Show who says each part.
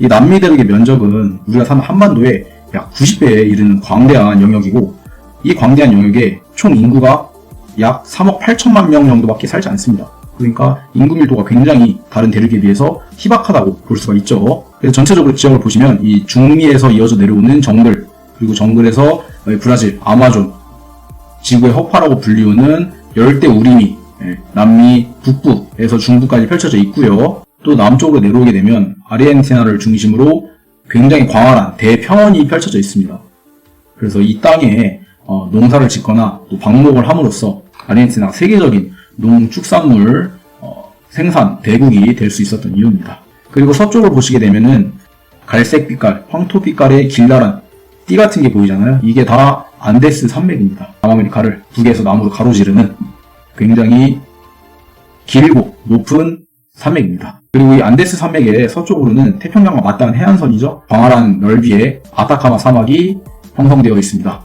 Speaker 1: 이 남미 대륙의 면적은 우리가 사는 한반도의 약 90배에 이르는 광대한 영역이고 이 광대한 영역에 총 인구가 약 3억 8천만 명 정도밖에 살지 않습니다. 그러니까 인구 밀도가 굉장히 다른 대륙에 비해서 희박하다고 볼 수가 있죠. 그래서 전체적으로 지역을 보시면 이 중미에서 이어져 내려오는 정글 그리고 정글에서 브라질, 아마존, 지구의 허파라고 불리우는 열대 우림이 예, 남미 북부에서 중부까지 펼쳐져 있고요. 또 남쪽으로 내려오게 되면 아르헨티나를 중심으로 굉장히 광활한 대평원이 펼쳐져 있습니다. 그래서 이 땅에 어, 농사를 짓거나 또 방목을 함으로써 아르헨티나가 세계적인 농축산물 어, 생산 대국이 될 수 있었던 이유입니다. 그리고 서쪽을 보시게 되면은 갈색 빛깔, 황토 빛깔의 길다란 띠 같은 게 보이잖아요. 이게 다 안데스 산맥입니다. 남아메리카를 북에서 남으로 가로지르는 굉장히 길고 높은 산맥입니다. 그리고 이 안데스 산맥의 서쪽으로는 태평양과 맞닿은 해안선이죠. 광활한 넓이의 아타카마 사막이 형성되어 있습니다.